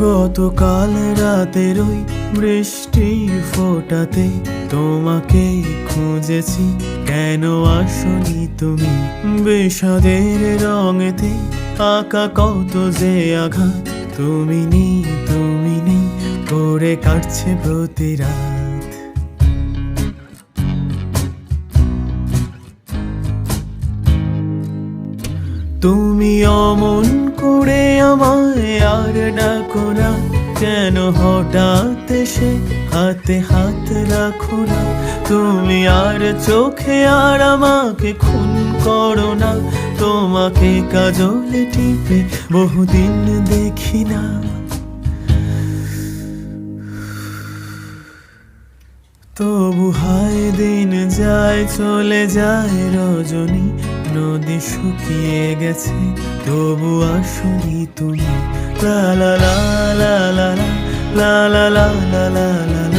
গতকাল রাতের ওই বৃষ্টির ফোটাতে তোমাকে খুঁজেছি। কেন আসনি তুমি বিষাদের রঙেতে? আঁকা কত যে আঘাত? তুমি নেই তুমি নেই করে কাটছে প্রতি রাত। তুমি অমন করে আমায় আর ডাকো না, কেন হঠাৎ এসে হাতে হাত রাখো না? তুমি আর চোখে আর আমাকে খুন করো না, তোমাকে কাজলে টিপে বহুদিন দেখি না। তবু হায় দিন যায়, চলে যায় রজনী নদী শুকিয়ে গেছে, তবু আসনি তুমি। লা লা লা লা লা লা লা লা লা লা লা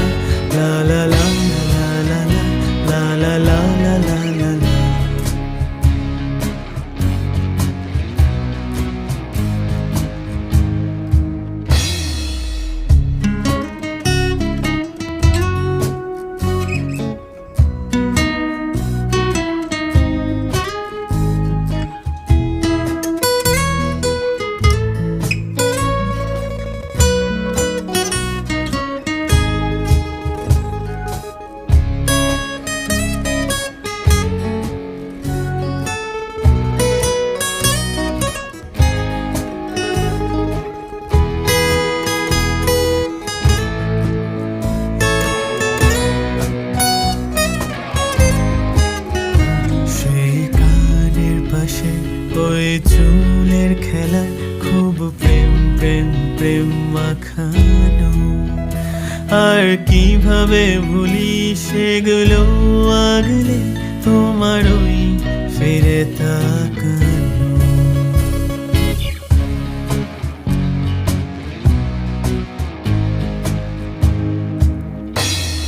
খেলা খুব প্রেম প্রেম প্রেম মাখানো। আর কীভাবে ভুলি সেগুলো আগলে তোমার ওই ফিরে তাকানো।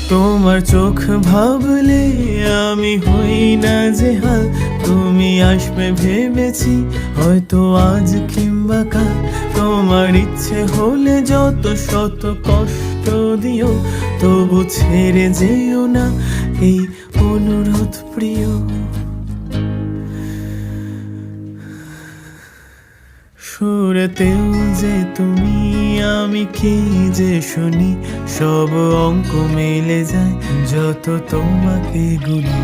তোমার চোখ ভাবলে আমি হই না যে হাল তুমি আসবে ভেবেছি, হয়তো আজ কিংবা কাল। তোমার ইচ্ছে হলে যত শত কষ্ট দিও, তবু ছেড়ে যেও না এই অনুরোধ প্রিয়। সুরতেও যে তুমি, আমি কি যে শুনি? সব অঙ্ক মেলে যায়, যত তোমাকে গুলি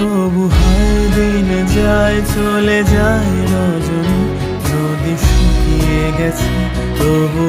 তবু হায় দিন যায় চলে যায় রজনী। নদী শুকিয়ে গেছে তবু